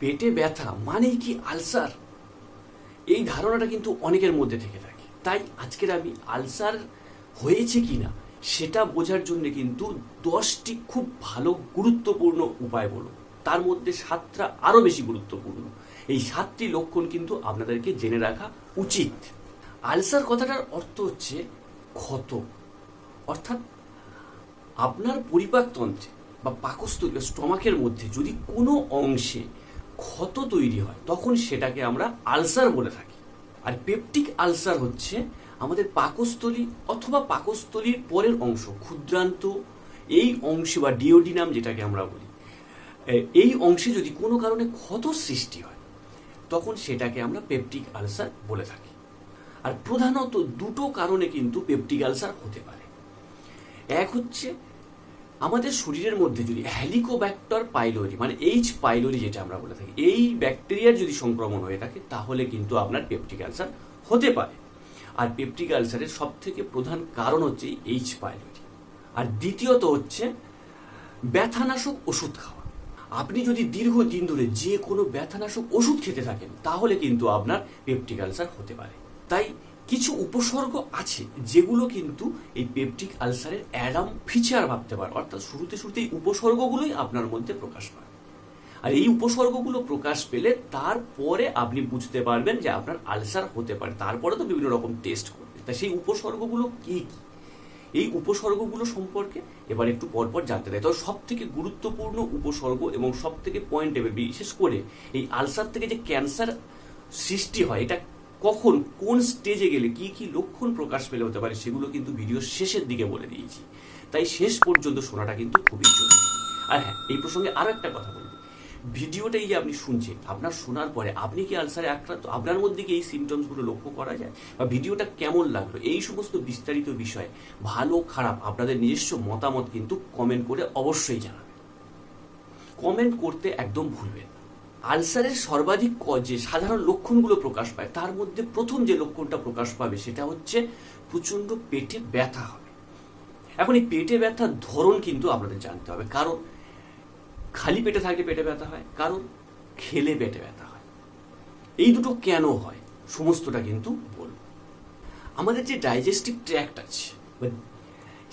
পেটে ব্যথা মানেই কি আলসার? এই ধারণাটা কিন্তু অনেকের মধ্যে থেকে থাকে। তাই আজকের আমি আলসার হয়েছে কিনা সেটা বোঝার জন্য কিন্তু দশটি খুব ভালো গুরুত্বপূর্ণ উপায় বলব। তার মধ্যে সাতটা আরও বেশি গুরুত্বপূর্ণ। এই সাতটি লক্ষণ কিন্তু আপনাদেরকে জেনে রাখা উচিত। আলসার কথাটার অর্থ হচ্ছে ক্ষত। অর্থাৎ আপনার পরিপাকতন্ত্রে বা পাকস্থলী বা স্টমাকের মধ্যে যদি কোনো অংশে ক্ষত তৈরি হয়, তখন সেটাকে আমরা আলসার বলে থাকি। আর পেপটিক আলসার হচ্ছে আমাদের পাকস্থলী অথবা পাকস্থলীর পরের অংশ, ক্ষুদ্রান্ত, এই অংশে বা ডিওডিনাম যেটাকে আমরা বলি। এই অংশে যদি কোনো কারণে ক্ষত সৃষ্টি হয়, তখন সেটাকে আমরা পেপটিক আলসার বলে থাকি। আর প্রধানত দুটো কারণে কিন্তু পেপটিক আলসার হতে পারে। এক হচ্ছে আমাদের শরীরের মধ্যে যদি হ্যালিকোব্যাক্টর পাইলোরি মানে এইচ পাইলোরি যেটা আমরা বলে থাকি, এই ব্যাকটেরিয়ার যদি সংক্রমণ হয়ে থাকে, তাহলে কিন্তু আপনার পেপটিক আলসার হতে পারে। আর পেপটিক আলসারের সব থেকে প্রধান কারণ হচ্ছে এইচ পাইলোরি আর দ্বিতীয়ত হচ্ছে ব্যথানাশক ওষুধ খাওয়া। আপনি যদি দীর্ঘদিন ধরে যে কোনো ব্যথানাশক ওষুধ খেতে থাকেন, তাহলে কিন্তু আপনার পেপটিক আলসার হতে পারে। তাই কিছু উপসর্গ আছে যেগুলো কিন্তু এই পেপটিক আলসারের অ্যাডাম ফিচার ভাবতে পারে। অর্থাৎ শুরুতে শুরুতে এই উপসর্গগুলোই আপনার মধ্যে প্রকাশ পায়। আর এই উপসর্গগুলো প্রকাশ পেলে তারপরে আপনি বুঝতে পারবেন যে আপনার আলসার হতে পারে। তারপরে তো বিভিন্ন রকম টেস্ট করবে। তা সেই উপসর্গগুলো কি কি? এই উপসর্গগুলো সম্পর্কে এবার একটু পরপর জানতে চাই। তবে সব থেকে গুরুত্বপূর্ণ উপসর্গ এবং সব থেকে পয়েন্টেবল বিশেষ করে এই আলসার থেকে যে ক্যান্সার সৃষ্টি হয়, এটা কখন কোন স্টেজে গেলে কি কি লক্ষণ প্রকাশ পেলে হতে পারে সেগুলো কিন্তু ভিডিও শেষের দিকে বলে দিয়েছি। তাই শেষ পর্যন্ত শোনাটা কিন্তু খুবই জরুরি। আর হ্যাঁ এই প্রসঙ্গে আরও একটা কথা বলি। ভিডিওটা এই যে আপনি শুনছেন, আপনার শোনার পরে আপনি কি আলসারে আক্রান্ত? আপনার মধ্যে কি এই সিমটমসগুলো লক্ষ্য করা যায়? বা ভিডিওটা কেমন লাগল? এই সমস্ত বিস্তারিত বিষয়ে, ভালো খারাপ, আপনাদের নিজস্ব মতামত কিন্তু কমেন্ট করে অবশ্যই জানাবেন। কমেন্ট করতে একদম ভুলবেন না। আলসারের সর্বাধিক যে সাধারণ লক্ষণগুলো প্রকাশ পায়, তার মধ্যে প্রথম যে লক্ষণটা প্রকাশ পাবে সেটা হচ্ছে প্রচণ্ড পেটে ব্যথা হবে। এখন এই পেটে ব্যথার ধরন কিন্তু আপনাদের জানতে হবে। কারণ খালি পেটে থাকলে পেটে ব্যথা হয়, কারণ খেলে পেটে ব্যথা হয়। এই দুটো কেন হয়, সমস্তটা কিন্তু বলব। আমাদের যে ডাইজেস্টিভ ট্র্যাক্ট আছে, বা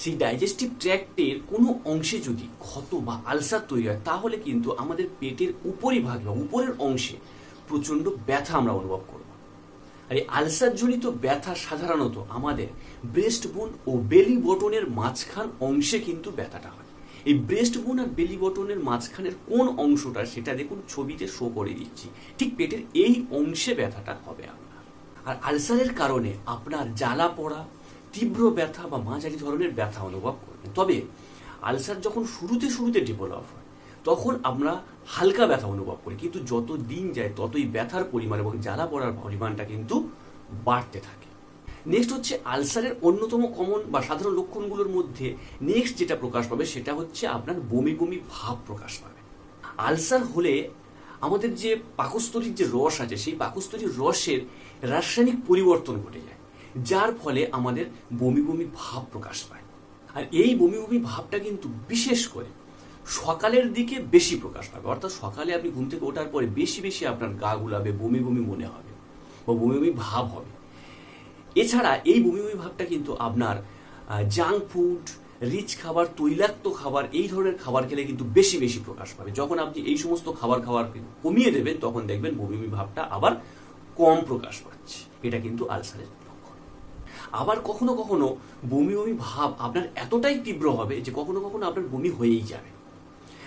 সেই ডাইজেস্টিভ ট্র্যাক্টের কোনো অংশে যদি ক্ষত বা আলসার তৈরি হয়, তাহলে কিন্তু আমাদের পেটের উপরিভাগ বা উপরের অংশে প্রচণ্ড ব্যথা আমরা অনুভব করব। আর এই আলসারজনিত ব্যথা সাধারণত আমাদের ব্রেস্ট বোন ও বেলি বটনের মাঝখান অংশে কিন্তু ব্যথাটা হয়। এই ব্রেস্ট বোন আর বেলি বটনের মাঝখানের কোন অংশটা সেটা দেখুন ছবিতে শো করে দিচ্ছি। ঠিক পেটের এই অংশে ব্যথাটা হবে আপনার। আর আলসারের কারণে আপনার জ্বালা পড়া তীব্র ব্যথা বা মাঝারি ধরনের ব্যথা অনুভব করবেন। তবে আলসার যখন শুরুতে শুরুতে ডেভেলপ হয়, তখন আমরা হালকা ব্যথা অনুভব করি। কিন্তু যত দিন যায়, ততই ব্যথার পরিমাণ এবং জ্বালা পড়ার পরিমাণটা কিন্তু বাড়তে থাকে। নেক্সট হচ্ছে আলসারের অন্যতম কমন বা সাধারণ লক্ষণগুলোর মধ্যে নেক্সট যেটা প্রকাশ পাবে, সেটা হচ্ছে আপনার বমি বমি ভাব প্রকাশ পাবে। আলসার হলে আমাদের যে পাকস্থলীর যে রস আছে, সেই পাকস্থলীর রসের রাসায়নিক পরিবর্তন ঘটে যায়। যার ফলে আমাদের বমি বমি ভাব প্রকাশ পায়। আর এই বমি বমি ভাবটা কিন্তু বিশেষ করে সকালের দিকে বেশি প্রকাশ পাবে। অর্থাৎ সকালে আপনি ঘুম থেকে ওঠার পরে বেশি বেশি আপনার গা গুলাবে, বমি বমি মনে হবে বা বমি বমি ভাব হবে। এছাড়া এই বমি বমি ভাবটা কিন্তু আপনার জাঙ্ক ফুড রিচ খাবার, তৈলাক্ত খাবার, এই ধরনের খাবার খেলে কিন্তু বেশি বেশি প্রকাশ পাবে। যখন আপনি এই সমস্ত খাবার খাবার কমিয়ে দেবেন, তখন দেখবেন বমি বমি ভাবটা আবার কম প্রকাশ পাচ্ছে। এটা কিন্তু আলসারের আবার কখনো কখনো বমি বমি ভাব আপনার এতটাই তীব্র হবে যে কখনো কখনো আপনার বমি হয়েই যাবে।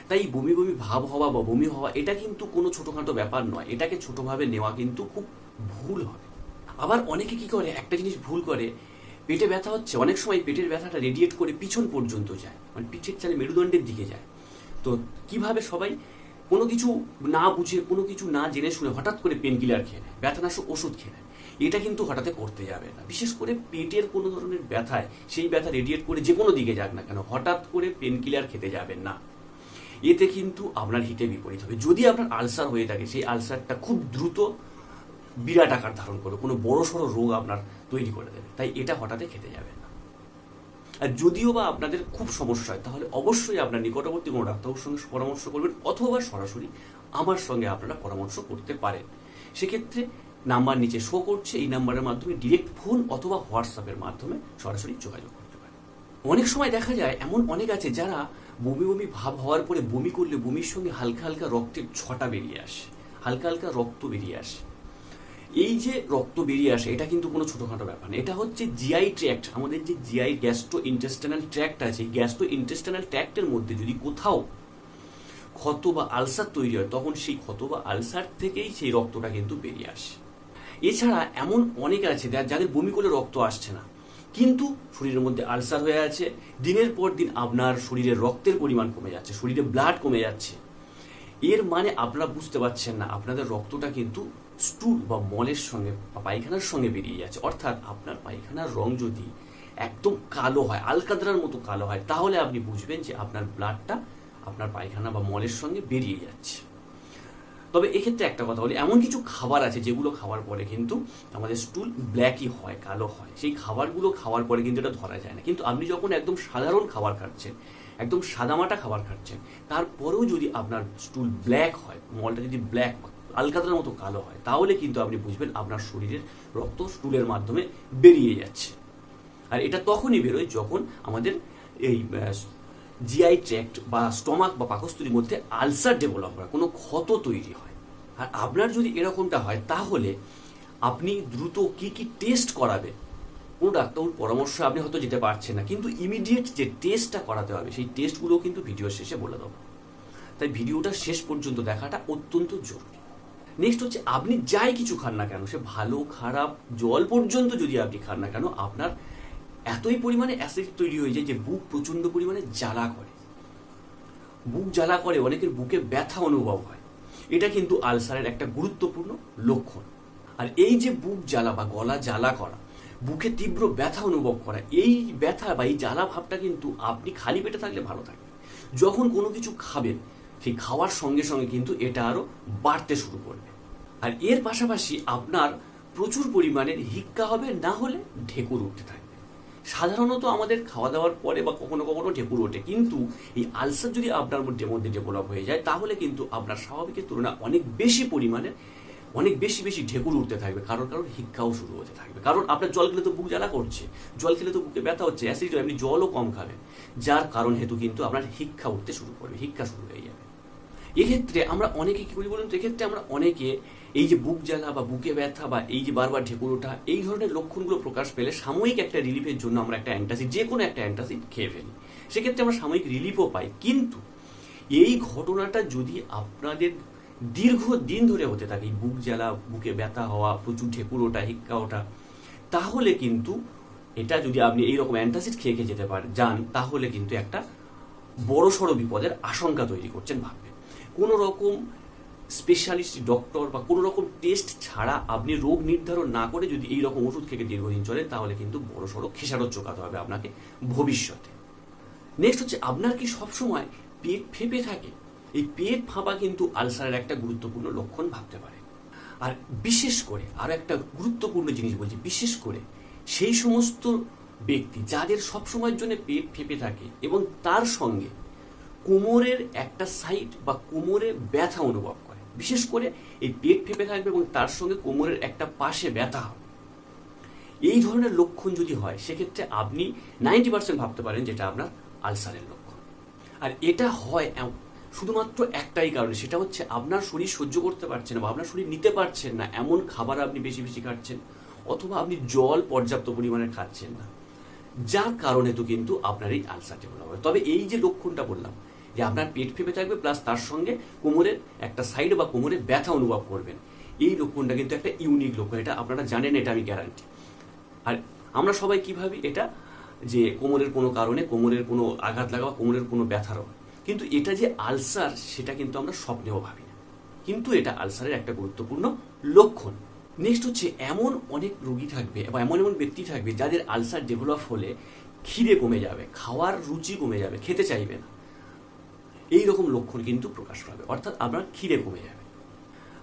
তাই বমি বমি ভাব হওয়া বা বমি হওয়া এটা কিন্তু কোনো ছোটোখাটো ব্যাপার নয়। এটাকে ছোটোভাবে নেওয়া কিন্তু খুব ভুল হবে। আবার অনেকে কি করে? একটা জিনিস ভুল করে। পেটে ব্যথা হচ্ছে, অনেক সময় পেটের ব্যথাটা রেডিয়েট করে পিছন পর্যন্ত যায় মানে পিঠের চালে মেরুদণ্ডের দিকে যায়। তো কীভাবে সবাই কোনো কিছু না বুঝে, কোনো কিছু না জেনে শুনে হঠাৎ করে পেন কিলার খেয়ে নেয়, ব্যথানাশক ওষুধ খেয়ে নেয়? এটা কিন্তু হঠাৎ করতে যাবে না। বিশেষ করে পেটের কোনো ধরনের ব্যথায়, সেই ব্যথা রেডিয়েট করে যে কোনো দিকে যাক না কেন, হঠাৎ করে পেন কিলার খেতে যাবেন না। এতে কিন্তু আপনার হিতে বিপরীত হবে। যদি আপনার আলসার হয়ে থাকে, সেই আলসারটা খুব দ্রুত বিরাট আকার ধারণ করবে, কোনো বড় সড়ো রোগ আপনার তৈরি করে দেবে। তাই এটা হঠাৎ খেতে যাবেন না। আর যদিও বা আপনাদের খুব সমস্যা হয়, তাহলে অবশ্যই আপনার নিকটবর্তী কোনো ডাক্তারের সঙ্গে পরামর্শ করবেন, অথবা সরাসরি আমার সঙ্গে আপনারা পরামর্শ করতে পারেন। সেক্ষেত্রে নাম্বার নিচে শো করছে, এই নাম্বারের মাধ্যমে ডিরেক্ট ফোন অথবা হোয়াটসঅ্যাপের মাধ্যমে সরাসরি যোগাযোগ করতে পারে। অনেক সময় দেখা যায়, এমন অনেক আছে যারা বমি বমি ভাব হওয়ার পরে বমি করলে বমির সঙ্গে হালকা হালকা রক্তের ছটা বেরিয়ে আসে, হালকা হালকা রক্ত বেরিয়ে আসে। এই যে রক্ত বেরিয়ে আসে, এটা কিন্তু কোনো ছোটোখাটো ব্যাপার না। এটা হচ্ছে জিআই ট্র্যাক্ট আমাদের যে জিআই গ্যাস্ট্রো ইন্টেস্টাইনাল ট্র্যাক্ট আছে গ্যাস্ট্রো ইন্টেস্টাইনাল ট্র্যাক্টের মধ্যে যদি কোথাও ক্ষত বা আলসার তৈরি হয়, তখন সেই ক্ষত বা আলসার থেকেই সেই রক্তটা কিন্তু বেরিয়ে আসে। এছাড়া এমন অনেক আছে যাদের বমি করে রক্ত আসছে না। কিন্তু শরীরের মধ্যে আলসার হয়ে আছে। দিনের পর দিন আপনার শরীরে রক্তের পরিমাণ কমে যাচ্ছে, শরীরে ব্লাড কমে যাচ্ছে। এর মানে আপনারা বুঝতে পারছেন না, আপনাদের রক্তটা কিন্তু স্টুল বা মলের সঙ্গে বা পায়খানার সঙ্গে বেরিয়ে যাচ্ছে। অর্থাৎ আপনার পায়খানার রং যদি একদম কালো হয় আলকাতরার মতো কালো হয়, তাহলে আপনি বুঝবেন যে আপনার ব্লাডটা আপনার পায়খানা বা মলের সঙ্গে বেরিয়ে যাচ্ছে। তবে এক্ষেত্রে একটা কথা বলি, এমন কিছু খাবার আছে যেগুলো খাওয়ার পরে কিন্তু আমাদের স্টুল ব্ল্যাকই হয়, কালো হয়। সেই খাবারগুলো খাওয়ার পরে কিন্তু এটা ধরা যায় না। কিন্তু আপনি যখন একদম সাধারণ খাবার খাচ্ছেন, একদম সাদামাটা খাবার খাচ্ছেন, তারপরেও যদি আপনার স্টুল ব্ল্যাক হয়, মলটা যদি ব্ল্যাক আলকাতার মতো কালো হয়, তাহলে কিন্তু আপনি বুঝবেন আপনার শরীরের রক্ত স্টুলের মাধ্যমে বেরিয়ে যাচ্ছে। আর এটা তখনই বেরোয় যখন আমাদের এই জিআই ট্র্যাক্ট বা স্টমাক বা পাকস্থলীর মধ্যে আলসার ডেভেলপ হয়, কোনো ক্ষত তৈরি হয়। আর আপনার যদি এরকমটা হয়, তাহলে আপনি দ্রুত কি কি টেস্ট করাবেন? কোনো ডাক্তারবাবুর পরামর্শ আপনি হয়তো যেতে পারছেন না, কিন্তু ইমিডিয়েট যে টেস্টটা করাতে হবে, সেই টেস্টগুলো কিন্তু ভিডিওর শেষে বলে দেবো। তাই ভিডিওটা শেষ পর্যন্ত দেখাটা অত্যন্ত জরুরি। নেক্সট হচ্ছে, আপনি যাই কিছু খান না কেন, সে ভালো, খারাপ, জল পর্যন্ত যদি আপনি খান না কেন, আপনার এতই পরিমাণে অ্যাসিড তৈরি হয়ে যায় যে বুক প্রচণ্ড পরিমাণে জ্বালা করে। বুক জ্বালা করে, অনেকের বুকে ব্যথা অনুভব হয়। এটা কিন্তু আলসারের একটা গুরুত্বপূর্ণ লক্ষণ। আর এই যে বুক জ্বালা বা গলা জ্বালা করা, বুকে তীব্র ব্যথা অনুভব করা, এই ব্যথা বা এই জ্বালা ভাবটা কিন্তু আপনি খালি পেটে থাকলে ভালো থাকবে যখন কোনো কিছু খাবেন, সেই খাওয়ার সঙ্গে সঙ্গে কিন্তু এটা আরও বাড়তে শুরু করবে। আর এর পাশাপাশি আপনার প্রচুর পরিমাণের হিক্কা হবে, না হলে ঢেকুর উঠতে থাকবে সাধারণত আমাদের খাওয়া দাওয়ার পরে বা কখনো কখনো ঢেকুর ওঠে। কিন্তু এই আলসার যদি আপনার মধ্যে মধ্যে ডেভেলপ হয়ে যায়, তাহলে কিন্তু আপনার স্বাভাবিকের তুলনায় অনেক বেশি পরিমাণে অনেক বেশি বেশি ঢেকুর উঠতে থাকবে। কারণ কারণ হিক্কাও শুরু হতে থাকবে। কারণ আপনার জল খেলে তো বুক জ্বালা করছে। জল খেলে তো বুকে ব্যথা হচ্ছে অ্যাসিড আপনি জলও কম খাবেন। যার কারণ হেতু কিন্তু আপনার হিক্কা উঠতে শুরু করবে, হিক্কা শুরু হয়ে যাবে। এক্ষেত্রে আমরা অনেকে কী করি বলুন তো? এক্ষেত্রে আমরা অনেকে এই যে বুক জ্বালা বা বুকে ব্যথা বা এই যে বারবার ঢেকুর ওঠা, এই ধরনের লক্ষণগুলো প্রকাশ পেলে সাময়িক একটা রিলিফের জন্য আমরা একটা অ্যান্টাসিড, যে কোনো একটা অ্যান্টাসিড খেয়ে ফেলি। সেক্ষেত্রে আমরা সাময়িক রিলিফও পাই। কিন্তু এই ঘটনাটা যদি আপনাদের দীর্ঘ দিন ধরে হতে থাকে বুক জ্বালা, বুকে ব্যথা হওয়া, প্রচুর ঢেকুর ওঠা, হিক্কা ওঠা, তাহলে কিন্তু এটা যদি আপনি এইরকম অ্যান্টাসিড খেয়ে খেয়ে যেতে পারেন যান, তাহলে কিন্তু একটা বড় সড়ো বিপদের আশঙ্কা তৈরি করছেন ভাববেন। কোনো রকম স্পেশালিস্ট ডক্টর বা কোনো রকম টেস্ট ছাড়া আপনি রোগ নির্ধারণ না করে যদি এই রকম ওষুধ খেয়ে দীর্ঘদিন চলে, তাহলে কিন্তু বড় সড়ো খেসারত চোকাতে হবে আপনাকে ভবিষ্যতে। নেক্সট হচ্ছে, আপনার কি সবসময় পেট ফেঁপে থাকে? এই পেট ফাঁপা কিন্তু আলসারের একটা গুরুত্বপূর্ণ লক্ষণ ভাবতে পারে। আর বিশেষ করে, আরও একটা গুরুত্বপূর্ণ জিনিস বলছি, বিশেষ করে সেই সমস্ত ব্যক্তি যাদের সবসময়ের জন্য পেট ফেঁপে থাকে এবং তার সঙ্গে কোমরের একটা সাইড বা কোমরে ব্যথা অনুভব করে। বিশেষ করে এই পেট ফেপে থাকবে এবং তার সঙ্গে কোমরের একটা পাশে ব্যথা হবে। এই ধরনের লক্ষণ যদি হয়, সেক্ষেত্রে আপনি নাইনটি পার্সেন্ট ভাবতে পারেন যেটা আপনার আলসারের লক্ষণ। আর এটা হয় শুধুমাত্র একটাই কারণে, সেটা হচ্ছে আপনার শরীর সহ্য করতে পারছে না বা আপনার শরীর নিতে পারছেন না, এমন খাবার আপনি বেশি বেশি খাচ্ছেন, অথবা আপনি জল পর্যাপ্ত পরিমাণে খাচ্ছেন না। যার কারণে তো কিন্তু আপনার এই আলসার ডেভেলপ হবে তবে এই যে লক্ষণটা বললাম যে আপনার পেট ফেপে থাকবে প্লাস তার সঙ্গে কোমরের একটা সাইড বা কোমরে ব্যথা অনুভব করবেন। এই লক্ষণটা কিন্তু একটা ইউনিক লক্ষণ, এটা আপনারা জানেন, এটা আমি গ্যারান্টি আর আমরা সবাই কি ভাবি? এটা যে কোমরের কোনো কারণে কোমরের কোনো আঘাত লাগা বা কোমরের কোনো ব্যথার কিন্তু এটা যে আলসার সেটা কিন্তু আমরা স্বপ্নেও ভাবি না। কিন্তু এটা আলসারের একটা গুরুত্বপূর্ণ লক্ষণ। নেক্সট হচ্ছে, এমন অনেক রোগী থাকবে বা এমন এমন ব্যক্তি থাকবে যাদের আলসার ডেভেলপ হলে খিদে কমে যাবে, খাওয়ার রুচি কমে যাবে, খেতে চাইবে না। এই রকম লক্ষণ কিন্তু প্রকাশ পাবে। অর্থাৎ আপনার খিদে কমে যাবে।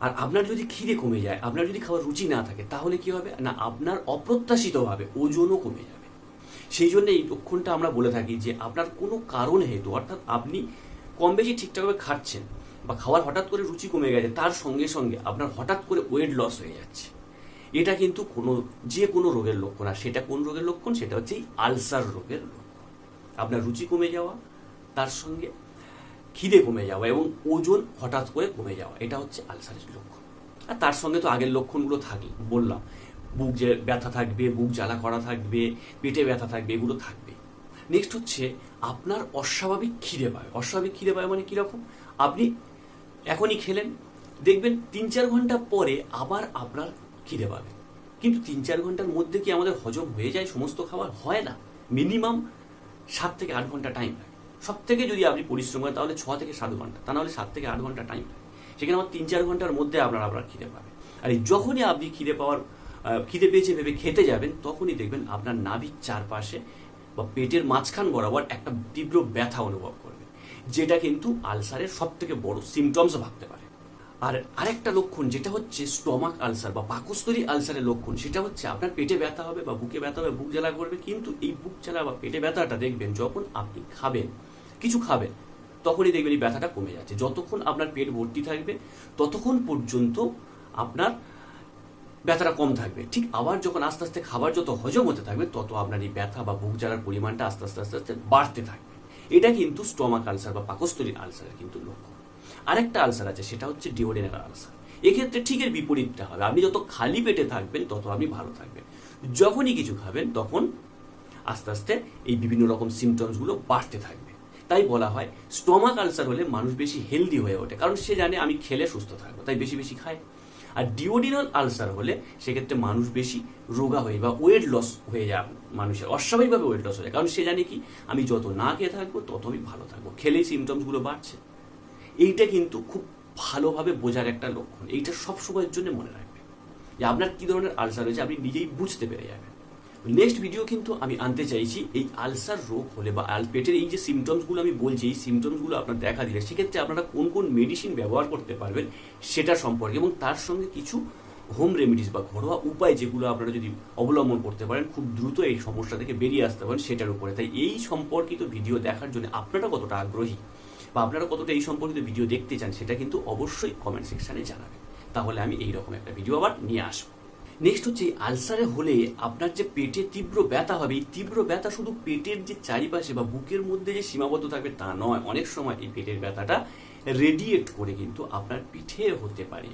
আর আপনার যদি খিদে কমে যায়, আপনার যদি খাওয়ার রুচি না থাকে, তাহলে কি হবে? না, আপনার অপ্রত্যাশিতভাবে ওজনও কমে যাবে। সেই জন্য এই লক্ষণটা আমরা বলে থাকি যে, আপনার কোনো কারণ হেতু, অর্থাৎ আপনি কম বেশি ঠিকঠাকভাবে খাচ্ছেন বা খাওয়ার হঠাৎ করে রুচি কমে গেছে, তার সঙ্গে সঙ্গে আপনার হঠাৎ করে ওয়েট লস হয়ে যাচ্ছে। এটা কিন্তু কোনো, যে কোনো রোগের লক্ষণ, আর সেটা কোন রোগের লক্ষণ? সেটা হচ্ছে এই আলসার রোগের লক্ষণ। আপনার রুচি কমে যাওয়া, তার সঙ্গে খিদে কমে যাওয়া এবং ওজন হঠাৎ করে কমে যাওয়া, এটা হচ্ছে আলসারের লক্ষণ। আর তার সঙ্গে তো আগের লক্ষণগুলো থাকলে বললাম, বুক যে ব্যথা থাকবে, বুক জ্বালা করা থাকবে, পেটে ব্যথা থাকবে, এগুলো থাকবে। নেক্সট হচ্ছে আপনার অস্বাভাবিক খিদে পায়। অস্বাভাবিক খিদে পায় মানে কীরকম আপনি এখনই খেলেন, দেখবেন তিন চার ঘণ্টা পরে আবার আপনার খিদে পাবে। কিন্তু তিন চার ঘণ্টার মধ্যে কি আমাদের হজম হয়ে যায়? সমস্ত খাবার হয় না। মিনিমাম সাত থেকে আট ঘণ্টা টাইম লাগে। সব থেকে যদি আপনি পরিশ্রম করেন, তাহলে ছ থেকে সাত ঘণ্টা। তা নাহলে সাত থেকে আট ঘণ্টা টাইম সেখানে আমার তিন চার ঘণ্টার মধ্যে আপনার আপনার খিদে পাবে আর যখনই আপনি খিদে পাওয়ার খিদে পেয়েছে ভেবে খেতে যাবেন, তখনই দেখবেন আপনার নাভির চারপাশে বা পেটের মাঝখান বরাবর একটা তীব্র ব্যথা অনুভব করবে যেটা কিন্তু আলসারের সব থেকে বড় সিমটমস ভাবতে পারে। আর আরেকটা লক্ষণ, যেটা হচ্ছে স্টমাক আলসার বা পাকস্থলী আলসারের লক্ষণ, সেটা হচ্ছে আপনার পেটে ব্যথা হবে বা বুকে ব্যথা হবে, বুক জ্বালা করবে, কিন্তু এই বুক জ্বালা বা পেটে ব্যথাটা দেখবেন যখন আপনি খাবেন কিছু খাবেন তখনই দেখবেন এই ব্যথাটা কমে যাচ্ছে। যতক্ষণ আপনার পেট ভর্তি থাকবে, ততক্ষণ পর্যন্ত আপনার ব্যথাটা কম থাকবে। ঠিক আবার যখন আস্তে আস্তে খাবার যত হজম হতে থাকবে, তত আপনার এই ব্যথা বা বুক জ্বালার পরিমাণটা আস্তে আস্তে আস্তে আস্তে বাড়তে থাকবে। এটা কিন্তু স্টমাক আলসার বা পাকস্থলীর আলসারের কিন্তু লক্ষণ। আরেকটা আলসার আছে, সেটা হচ্ছে ডিওডেনাল আলসার। এক্ষেত্রে ঠিক এর বিপরীতটা হবে। আপনি যত খালি পেটে থাকবেন, তত আপনি ভালো থাকবেন। যখনই কিছু খাবেন, তখন আস্তে আস্তে এই বিভিন্ন রকম সিমটমসগুলো বাড়তে থাকবে। তাই বলা হয় স্টমাক আলসার হলে মানুষ বেশি হেলদি হয়ে ওঠে। কারণ সে জানে আমি খেলে সুস্থ থাকব, তাই বেশি বেশি খায়। আর ডিওডিনাল আলসার হলে সেক্ষেত্রে মানুষ বেশি রোগা হয়ে বা ওয়েট লস হয়ে যায় মানুষের, অস্বাভাবিকভাবে ওয়েট লস হয়ে যায়। কারণ সে জানে কি, আমি যত না খেয়ে থাকব তত আমি ভালো থাকব। খেলেই সিমটমসগুলো বাড়ছে। এইটা কিন্তু খুব ভালোভাবে বোঝার একটা লক্ষণ। এইটা সব সময়ের জন্য মনে রাখবে যে আপনার কী ধরনের আলসার হয়েছে আপনি নিজেই বুঝতে পেরে যাবেন। নেক্সট ভিডিও কিন্তু আমি আনতে চাইছি এই আলসার রোগ হলে বা আল পেটের এই যে সিমটমসগুলো আমি বলছি, এই সিমটমসগুলো আপনার দেখা দিলে সেক্ষেত্রে আপনারা কোন কোন মেডিসিন ব্যবহার করতে পারবেন সেটা সম্পর্কে এবং তার সঙ্গে কিছু হোম রেমেডিস বা ঘরোয়া উপায় যেগুলো আপনারা যদি অবলম্বন করতে পারেন, খুব দ্রুত এই সমস্যা থেকে বেরিয়ে আসতে পারেন সেটার উপরে। তাই এই সম্পর্কিত ভিডিও দেখার জন্য আপনারা কতটা আগ্রহী বা আপনারা কতটা এই সম্পর্কিত ভিডিও দেখতে চান সেটা কিন্তু অবশ্যই কমেন্ট সেকশানে জানাবেন। তাহলে আমি এই রকম একটা ভিডিও আবার নিয়ে আসব। নেক্সট হচ্ছে আলসারে হলে আপনার যে পেটে তীব্র ব্যথা হবে, এই তীব্র ব্যথা শুধু পেটের যে চারিপাশে বা বুকের মধ্যে যে সীমাবদ্ধ থাকবে তা নয়, অনেক সময় এই পেটের ব্যথাটা রেডিয়েট করে কিন্তু আপনার পিঠে হতে পারে।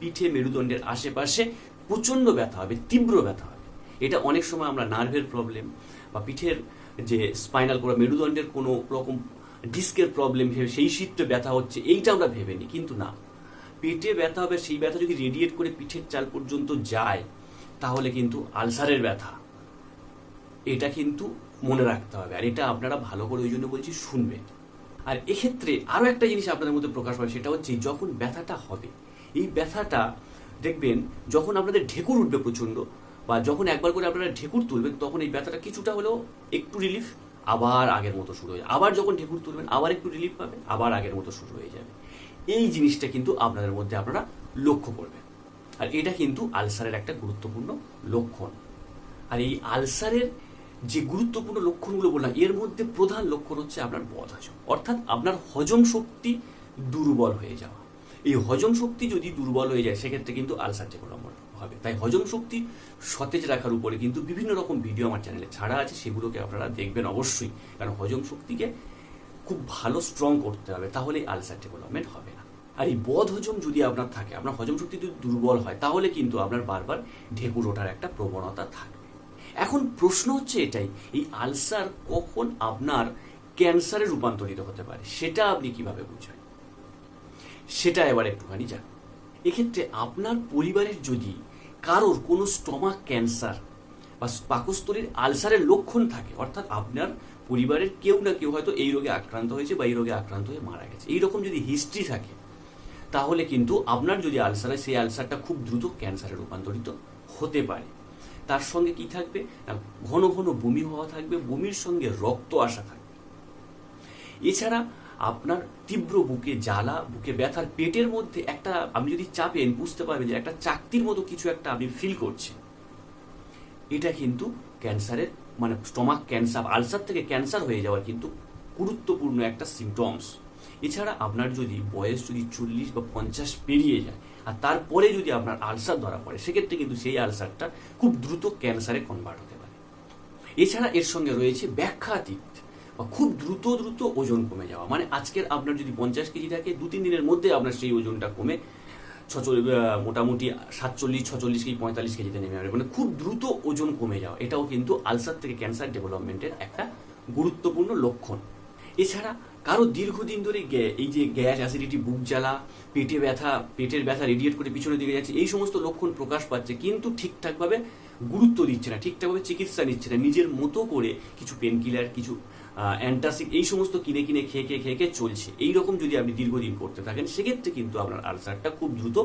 পিঠে মেরুদণ্ডের আশেপাশে প্রচণ্ড ব্যথা হবে, তীব্র ব্যথা হবে। এটা অনেক সময় আমরা নার্ভের প্রবলেম বা পিঠের যে স্পাইনাল করা মেরুদণ্ডের কোনো রকম ডিস্কের প্রবলেম ভেবে সেই শীতটা ব্যথা হচ্ছে, এইটা আমরা ভেবে নিই, কিন্তু না। পেটে ব্যথা হবে, সেই ব্যথা যদি রেডিয়েট করে পিঠের চাল পর্যন্ত যায়, তাহলে কিন্তু আলসারের ব্যথা। এটা কিন্তু মনে রাখতে হবে। আর এটা আপনারা ভালো করে ওই জন্য বলছি শুনবেন। আর এক্ষেত্রে আরও একটা জিনিস আপনাদের মধ্যে প্রকাশ পাবে, সেটা হচ্ছে যখন ব্যথাটা হবে, এই ব্যথাটা, দেখবেন যখন আপনাদের ঢেকুর উঠবে প্রচণ্ড, বা যখন একবার করে আপনারা ঢেকুর তুলবেন, তখন এই ব্যথাটা কিছুটা হলেও একটু রিলিফ আবার আগের মতো শুরু হয়ে আবার যখন ঢেকুর তুলবেন, আবার একটু রিলিফ পাবেন, আবার আগের মতো শুরু হয়ে যাবে। এই জিনিসটা কিন্তু আপনাদের মধ্যে আপনারা লক্ষ্য করবেন। আর এটা কিন্তু আলসারের একটা গুরুত্বপূর্ণ লক্ষণ। আর এই আলসারের যে গুরুত্বপূর্ণ লক্ষণগুলো বললাম, এর মধ্যে প্রধান লক্ষণ হচ্ছে আপনার বদ হজম। অর্থাৎ আপনার হজম শক্তি দুর্বল হয়ে যাওয়া। এই হজম শক্তি যদি দুর্বল হয়ে যায়, সেক্ষেত্রে কিন্তু আলসার ডেভেলপমেন্ট হবে। তাই হজম শক্তি সতেজ রাখার উপরে কিন্তু বিভিন্ন রকম ভিডিও আমার চ্যানেলে ছাড়া আছে, সেগুলোকে আপনারা দেখবেন অবশ্যই। কারণ হজম শক্তিকে খুব ভালো স্ট্রং করতে হবে তাহলে আলসার ডেভেলপমেন্ট হবে। আর এই বদ হজম যদি আপনার থাকে, আপনার হজম শক্তি যদি দুর্বল হয়, তাহলে কিন্তু আপনার বারবার ঢেকুর ওঠার একটা প্রবণতা থাকবে। এখন প্রশ্ন হচ্ছে এটাই, এই আলসার কখন আপনার ক্যান্সারে রূপান্তরিত হতে পারে? সেটা আপনি কীভাবে বুঝবেন? সেটা এবার একটুখানি জান এক্ষেত্রে আপনার পরিবারের যদি কারোর কোনো স্টমাক ক্যান্সার বা পাকস্থলীর আলসারের লক্ষণ থাকে, অর্থাৎ আপনার পরিবারের কেউ না কেউ হয়তো এই রোগে আক্রান্ত হয়েছে বা এই রোগে আক্রান্ত হয়ে মারা গেছে, এইরকম যদি হিস্ট্রি থাকে তাহলে কিন্তু আপনার যদি আলসার হয় সেই আলসারটা খুব দ্রুত ক্যান্সারে রূপান্তরিত হতে পারে। তার সঙ্গে কি থাকবে? ঘন ঘন বমি হওয়া থাকবে, বমির সঙ্গে রক্ত আসা থাকবে। এছাড়া আপনার তীব্র বুকে জ্বালা, বুকে ব্যথার পেটের মধ্যে একটা আপনি যদি চাপেন, বুঝতে পারবেন যে একটা চাকতির মতো কিছু একটা আপনি ফিল করছেন। এটা কিন্তু ক্যান্সারের মানে স্টমাক ক্যান্সার আলসার থেকে ক্যান্সার হয়ে যাওয়ার কিন্তু গুরুত্বপূর্ণ একটা সিমটমস এছাড়া আপনার যদি বয়স যদি চল্লিশ বা পঞ্চাশ পেরিয়ে যায়, আর তারপরে যদি আপনার আলসার ধরা পড়ে, সেক্ষেত্রে কিন্তু সেই আলসারটা খুব দ্রুত ক্যান্সারে কনভার্ট হতে পারে। এছাড়া এর সঙ্গে রয়েছে ব্যাখ্যাতীত, বা খুব দ্রুত দ্রুত ওজন কমে যাওয়া। মানে আজকের আপনার যদি পঞ্চাশ কেজি থাকে, দু তিন দিনের মধ্যে আপনার সেই ওজনটা কমে মোটামুটি সাতচল্লিশ, ছচল্লিশ কেজি, পঁয়তাল্লিশ কেজিতে নেমে যাবে। মানে খুব দ্রুত ওজন কমে যাওয়া। এটাও কিন্তু আলসার থেকে ক্যান্সার ডেভেলপমেন্টের একটা গুরুত্বপূর্ণ লক্ষণ। এছাড়া কারও দীর্ঘদিন ধরে এই যে গ্যাস অ্যাসিডিটি বুক জ্বালা, পেটে ব্যথা, পেটের ব্যথা রেডিয়েট করে পিছনের দিকে যাচ্ছে, এই সমস্ত লক্ষণ প্রকাশ পাচ্ছে, কিন্তু ঠিকঠাকভাবে গুরুত্ব দিচ্ছে না, ঠিকঠাকভাবে চিকিৎসা নিচ্ছে না। নিজের মতো করে কিছু পেন কিলার কিছু অ্যান্টাসিক এই সমস্ত কিনে কিনে খেয়ে খেয়ে খেয়ে খেয়ে চলছে। এই রকম যদি আপনি দীর্ঘদিন করতে থাকেন, সেক্ষেত্রে কিন্তু আপনার আলসারটা খুব দ্রুত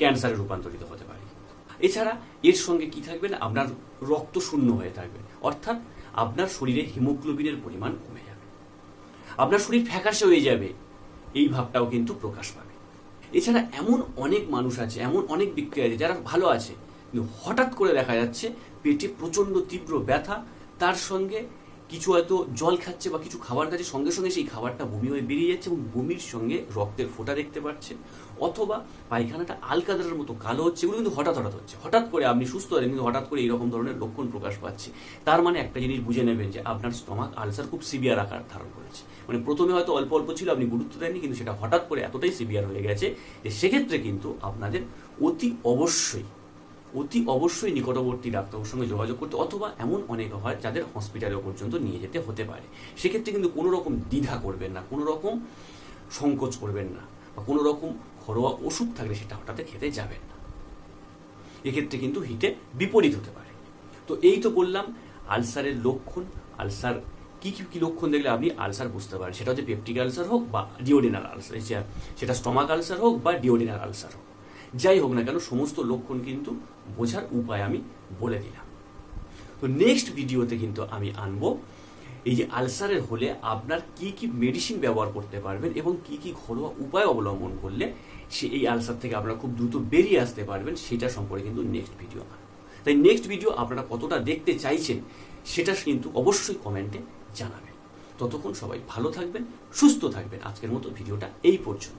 ক্যান্সারে রূপান্তরিত হতে পারে। এছাড়া এর সঙ্গে কি থাকবে না আপনার রক্ত শূন্য হয়ে থাকবে। অর্থাৎ আপনার শরীরে হিমোগ্লোবিনের পরিমাণ কমে যাবে। আপনার শরীর ফ্যাকাশে হয়ে যাবে। এই ভাবটাও কিন্তু প্রকাশ পাবে। এছাড়া এমন অনেক মানুষ আছে, এমন অনেক ব্যক্তি আছে যারা ভালো আছে, কিন্তু হঠাৎ করে দেখা যাচ্ছে পেটে প্রচণ্ড তীব্র ব্যথা, তার সঙ্গে কিছু হয়তো জল খাচ্ছে বা কিছু খাবার খাচ্ছে, সঙ্গে সঙ্গে সেই খাবারটা বমি হয়ে বেরিয়ে যাচ্ছে এবং বমির সঙ্গে রক্তের ফোঁটা দেখতে পাচ্ছেন। অথবা পায়খানাটা আলকাদারের মতো কালো হচ্ছে, এগুলো কিন্তু হঠাৎ হঠাৎ হচ্ছে। হঠাৎ করে আপনি সুস্থ আছেন কিন্তু হঠাৎ করে এইরকম ধরনের লক্ষণ প্রকাশ পাচ্ছে। তার মানে একটা জিনিস বুঝে নেবেন যে আপনার স্টমাক আলসার খুব সিভিয়ার আকার ধারণ করেছে। মানে প্রথমে হয়তো অল্প অল্প ছিল, আপনি গুরুত্ব দেননি, কিন্তু সেটা হঠাৎ করে এতটাই সিভিয়ার হয়ে গেছে যে সেক্ষেত্রে কিন্তু আপনাদের অতি অবশ্যই অতি অবশ্যই নিকটবর্তী ডাক্তারের সঙ্গে যোগাযোগ করতে অথবা এমন অনেক হয় যাদের হসপিটালে পর্যন্ত নিয়ে যেতে হতে পারে। সেক্ষেত্রে কিন্তু কোনো রকম দ্বিধা করবেন না, কোনো রকম সংকোচ করবেন না বা কোনো রকম ঘরোয়া ওষুধ থাকলে সেটা হঠাৎ খেতে যাবেন না। এক্ষেত্রে কিন্তু হিটে বিপরীত হতে পারে। তো এই তো বললাম, আলসারের লক্ষণ, আলসার কি কি কি লক্ষণ দেখলে আপনি আলসার বুঝতে পারেন? সেটা হচ্ছে পেপটিক আলসার হোক বা ডিওডিনাল আলসার সেটা স্টমাক আলসার হোক বা ডিওডিনাল আলসার হোক। যাই হোক না কেন, সমস্ত লক্ষণ কিন্তু বোঝার উপায় আমি বলে দিলাম। তো নেক্সট ভিডিওতে কিন্তু আমি আনব, এই যে আলসারের হলে আপনার কি কি মেডিসিন ব্যবহার করতে পারবেন এবং কি কি ঘরোয়া উপায় অবলম্বন করলে সে এই আলসার থেকে আপনারা খুব দ্রুত বেরিয়ে আসতে পারবেন, সেটা সম্পর্কে কিন্তু নেক্সট ভিডিও তাই নেক্সট ভিডিও আপনারা কতটা দেখতে চাইছেন, সেটা কিন্তু অবশ্যই কমেন্টে জানাবেন। ততক্ষণ সবাই ভালো থাকবেন, সুস্থ থাকবেন। আজকের মতো ভিডিওটা এই পর্যন্ত।